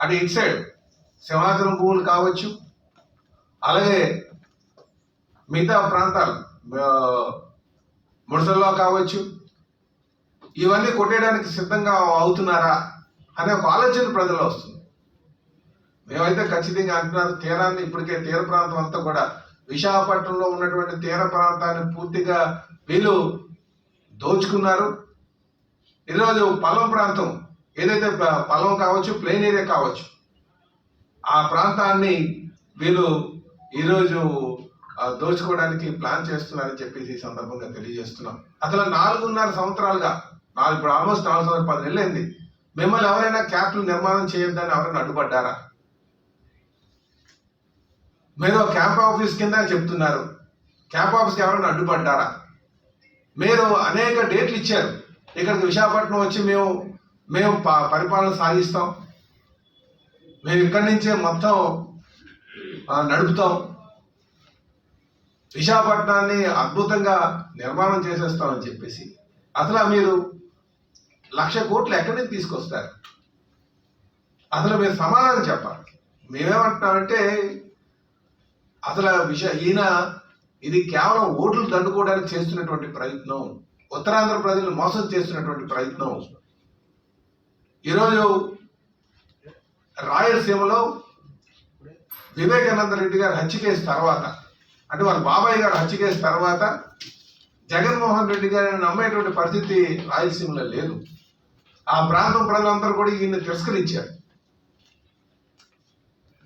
అంటే ఇటు సైడ్ సింహాచలం పువ్వులు కావచ్చు అలాగే మిగతా ప్రాంతాలు ముడసల్లో కావచ్చు ఇవన్నీ కొట్టేయడానికి సిద్ధంగా అవుతున్నారా అనే ఒక ఆలోచన ప్రజల్లో వస్తుంది. మేమైతే ఖచ్చితంగా అంటున్నారు తీరాన్ని ఇప్పటికే తీర ప్రాంతం అంతా కూడా విశాఖపట్నంలో ఉన్నటువంటి తీర ప్రాంతాన్ని పూర్తిగా వీళ్ళు దోచుకున్నారు. ఈరోజు పల్లం ప్రాంతం ఏదైతే పొలం కావచ్చు ప్లెయిన్ ఏరియా కావచ్చు ఆ ప్రాంతాన్ని వీళ్ళు ఈరోజు దోచుకోవడానికి ప్లాన్ చేస్తున్నారని చెప్పేసి ఈ సందర్భంగా తెలియజేస్తున్నాం. అసలు నాలుగున్నర సంవత్సరాలుగా నాలుగు ఇప్పుడు ఆల్మోస్ట్ నాలుగు సంవత్సరాలు పది మిమ్మల్ని ఎవరైనా క్యాపిటల్ నిర్మాణం చేయొద్దని ఎవరైనా అడ్డుపడ్డారా? మీరు క్యాంప్ ఆఫీస్ కింద చెప్తున్నారు. క్యాంప్ ఆఫీస్కి ఎవరైనా అడ్డుపడ్డారా? మీరు అనేక డేట్లు ఇచ్చారు. ఇక్కడికి విశాఖపట్నం వచ్చి మేము మేము పరిపాలన సాగిస్తాం. మేము ఇక్కడి నుంచే మొత్తం నడుపుతాం. విశాఖపట్నాన్ని అద్భుతంగా నిర్మాణం చేసేస్తామని చెప్పేసి. అసలు మీరు లక్ష కోట్లు ఎక్కడి నుంచి తీసుకొస్తారు? అసలు మీరు సమాధానం చెప్పాలి. మేమేమంటున్నామంటే అసలు విష ఈయన ఇది కేవలం ఓట్లు దండుకోవడానికి చేస్తున్నటువంటి ప్రయత్నం ఉత్తరాంధ్ర ప్రజలు మోసం చేస్తున్నటువంటి ప్రయత్నం. ఈరోజు రాయలసీమలో వివేకానంద రెడ్డి గారి హత్య కేసు తర్వాత అంటే వాళ్ళ బాబాయ్ గారు హత్య కేసు తర్వాత జగన్మోహన్ రెడ్డి గారిని నమ్మేటువంటి పరిస్థితి రాయలసీమలో లేదు. ఆ ప్రాంతం ప్రజలందరూ కూడా ఈయన్ని తిరస్కరించారు.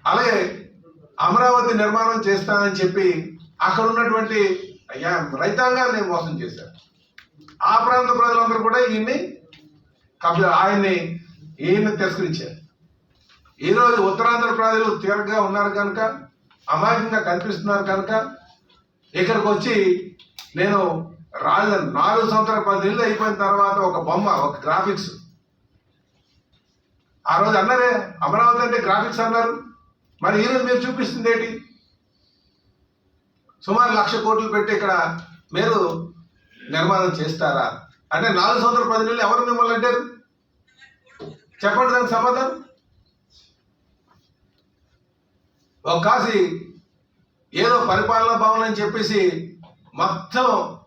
అలాగే అమరావతి నిర్మాణం చేస్తానని చెప్పి అక్కడ ఉన్నటువంటి అయ్యా రైతాంగాన్ని మోసం చేశారు. ఆ ప్రాంత ప్రజలందరూ కూడా ఈయన్ని కబ్జా ఆయన్ని ఈయన్ని తిరస్కరించారు? ఈరోజు ఉత్తరాంధ్ర ప్రజలు తీరగా ఉన్నారు కనుక అమాయకంగా కనిపిస్తున్నారు కనుక ఇక్కడికి వచ్చి నేను రాజు నాలుగు సంవత్సరాల పది నెలలు అయిపోయిన తర్వాత ఒక బొమ్మ ఒక గ్రాఫిక్స్ ఆ రోజు అన్నారే అమరావతి అంటే గ్రాఫిక్స్ అన్నారు. మరి ఈరోజు మీరు చూపిస్తుంది ఏంటి? సుమారు లక్ష కోట్లు పెట్టి ఇక్కడ మీరు నిర్మాణం చేస్తారా? అంటే నాలుగు సంవత్సరాల పది నెలలు ఎవరు మిమ్మల్ని అంటారు? చెప్పండి దానికి సమాధానం. ఒక కాసి ఏదో పరిపాలనా భవన్ అని చెప్పేసి మొత్తం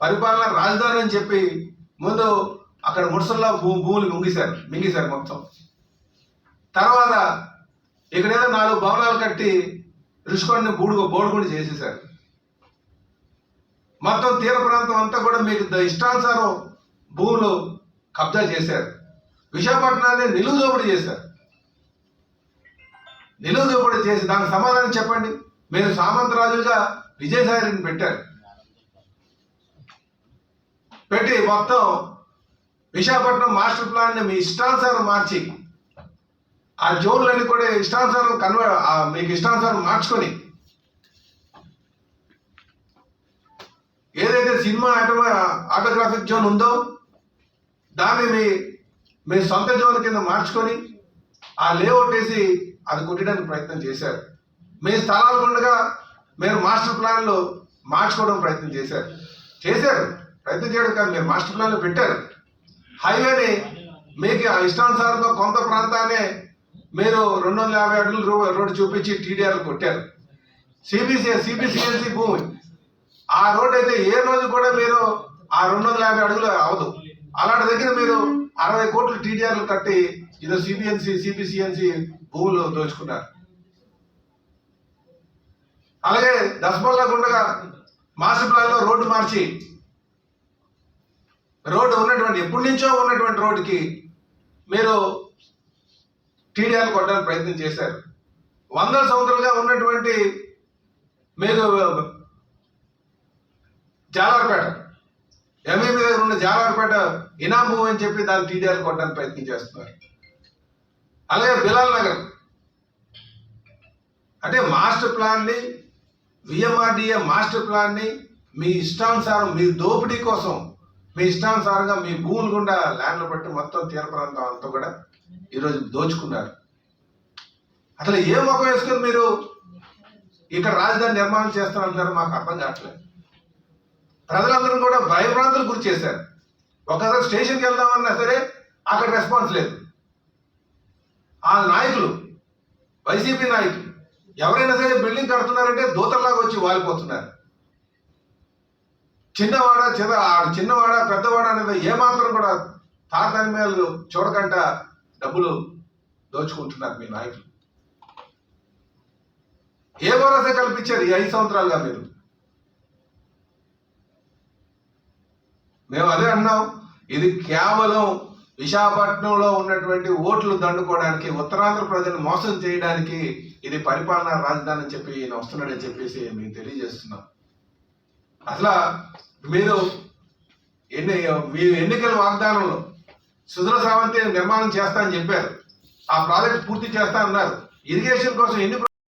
పరిపాలన రాజధాని అని చెప్పి ముందు అక్కడ ముడుసల్లో భూ భూములు మింగిశారు మింగిశారు మొత్తం. తర్వాత ఇక్కడ ఏదో నాలుగు భవనాలు కట్టి రుషికొండని బూడుగు బోడుగుండి చేసేశారు. మొత్తం తీర ప్రాంతం అంతా కూడా మీకు ద- ఇష్టానుసారం భూములు కబ్జా చేశారు. విశాఖపట్నాన్ని నిలువు దోపిడీ చేశారు. నిలువు దోపిడీ చేసి దానికి సమాధానం చెప్పండి. మీరు సామంతరాజుగా విజయసాయిని పెట్టారు. పెట్టి మొత్తం విశాఖపట్నం మాస్టర్ ప్లాన్ని మీ ఇష్టానుసారం మార్చి ఆ జోన్లన్నీ కూడా ఇష్టానుసారం కన్వర్ మీకు ఇష్టానుసారం మార్చుకొని ఏదైతే సినిమా ఆటో ఆటోగ్రాఫిక్ జోన్ ఉందో దాన్ని మీ మీ సొంత జోన్ కింద మార్చుకొని ఆ లేఅవుట్ వేసి అది కొట్టడానికి ప్రయత్నం చేశారు. మీ స్థలాలు ఉండగా మీరు మాస్టర్ ప్లాన్లు మార్చుకోవడం ప్రయత్నం చేశారు. చేశారు. ప్రయత్నం చేయడం కాదు మీరు మాస్టర్ ప్లాన్లు పెట్టారు. హైవేని మీకు ఆ ఇష్టానుసారంగా కొంత ప్రాంతాన్ని మీరు రెండు వందల యాభై అడుగులు రోడ్డు చూపించి టీడీఆర్ కొట్టారు. సిబిసి సిబిసిఎల్సి భూమి. ఆ రోడ్డు అయితే ఏ రోజు కూడా మీరు ఆ రెండు వందల యాభై అడుగులు అవదు. అలాంటి దగ్గర మీరు అరవై కోట్లు టీడీఆర్లు కట్టి ఇదో సిబిఎన్సి సిబిసిఎన్సి భూములు దోచుకున్నారు. అలాగే దసపల్లా గుండగా మాస్టర్ రోడ్డు మార్చి. రోడ్డు ఉన్నటువంటి ఎప్పటి నుంచో ఉన్నటువంటి రోడ్డుకి మీరు టీడీఆర్ కొట్టడానికి ప్రయత్నం చేశారు. వందల సంవత్సరాలుగా ఉన్నటువంటి మీరు జాలర్పేట. ఎంఈబీ దగ్గర ఉన్న జాలార్పేట ఇనాము అని చెప్పి దాన్ని టీడీఆర్ కొట్టడానికి ప్రయత్నం చేస్తున్నారు. అలాగే బిలాల్ నగర్. అంటే మాస్టర్ ప్లాన్ని విఎంఆర్డిఏ మాస్టర్ ప్లాన్ని మీ ఇష్టానుసారం మీ దోపిడీ కోసం మీ ఇష్టానుసారంగా మీ భూములు గుండా ల్యాండ్లు బట్టి మొత్తం తీర ప్రాంతం అంతా కూడా ఈరోజు దోచుకున్నారు. అసలు ఏ మొక్క వేసుకొని మీరు ఇక్కడ రాజధాని నిర్మాణం చేస్తారంటున్నారు మాకు అర్థం కావట్లేదు. ప్రజలందరూ కూడా భయభ్రాంతులు గురి చేశారు. ఒకసారి స్టేషన్కి వెళ్దామన్నా సరే అక్కడ రెస్పాన్స్ లేదు. ఆ నాయకులు వైసీపీ నాయకులు ఎవరైనా సరే బిల్డింగ్ కడుతున్నారంటే దూతల్లాగా వచ్చి వాలిపోతున్నారు. చిన్నవాడ చిన్న చిన్నవాడ పెద్దవాడ అనేది ఏమాత్రం కూడా తారతమ్యాలు చూడకుండా డబ్బులు దోచుకుంటున్నారు మీ నాయకులు. ఏ భరోసా కల్పించారు ఈ ఐదు సంవత్సరాలుగా మీరు? మేము అదే అన్నాం. ఇది కేవలం విశాఖపట్నంలో ఉన్నటువంటి ఓట్లు దండుకోవడానికి ఉత్తరాంధ్ర ప్రజలు మోసం చేయడానికి ఇది పరిపాలనా రాజధాని అని చెప్పి ఈయన వస్తున్నాడని చెప్పేసి మేము తెలియజేస్తున్నాం. అసలు మీరు ఎన్ని మీ ఎన్నికల వాగ్దానంలో సుధర సావంతి నిర్మాణం చేస్తా అని చెప్పారు. ఆ ప్రాజెక్ట్ పూర్తి చేస్తా అన్నారు. ఇరిగేషన్ కోసం ఎన్ని